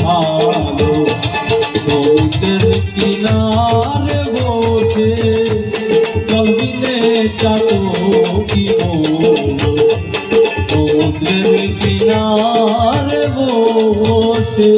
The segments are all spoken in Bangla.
ভালো। সমুদ্রের কিনারে বসে চলবিনে চাতকি বলো সমুদ্রের কিনারে বসে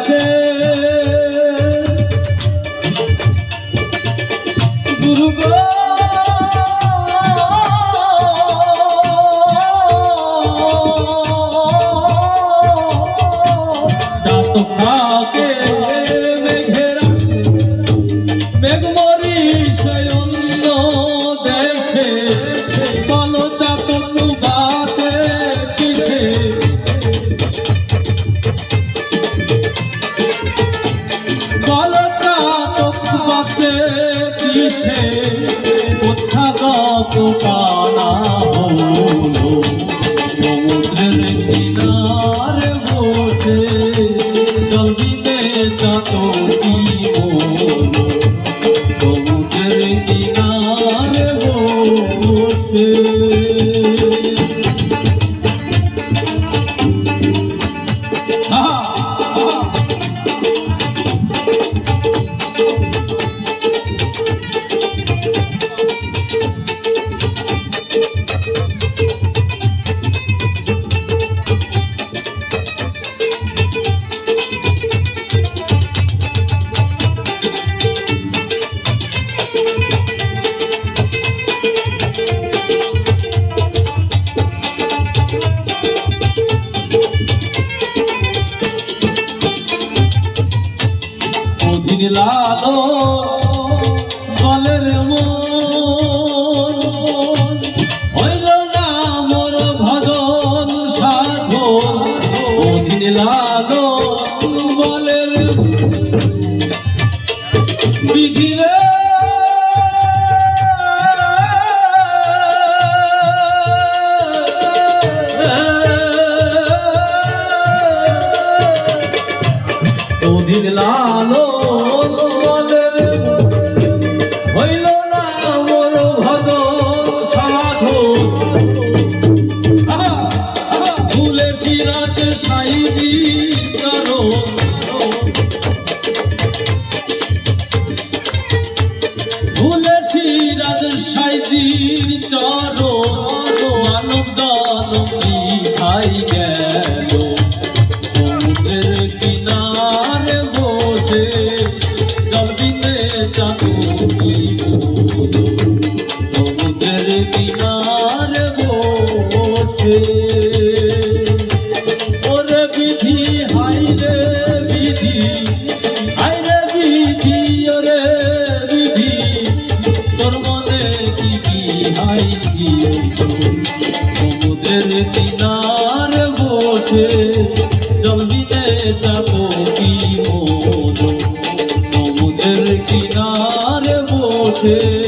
আসে। গুরু চাপ কিসে উচ্ছা গপ কানা হলো। সমুদ্রের কিনার বসে জল দিতে চাতকি হলো। সমুদ্রের কিনার বসে লালো বলের মন। হইল না মোর ভজন সাধন অধীন লালো বলের বিধিরে লালো সাইজির চরণ মানব জনম খাই গেল। সমুদ্রের হাই সমুদ্রের কিনারে বসে দিনে চাপ কি মনো কিনারে বসে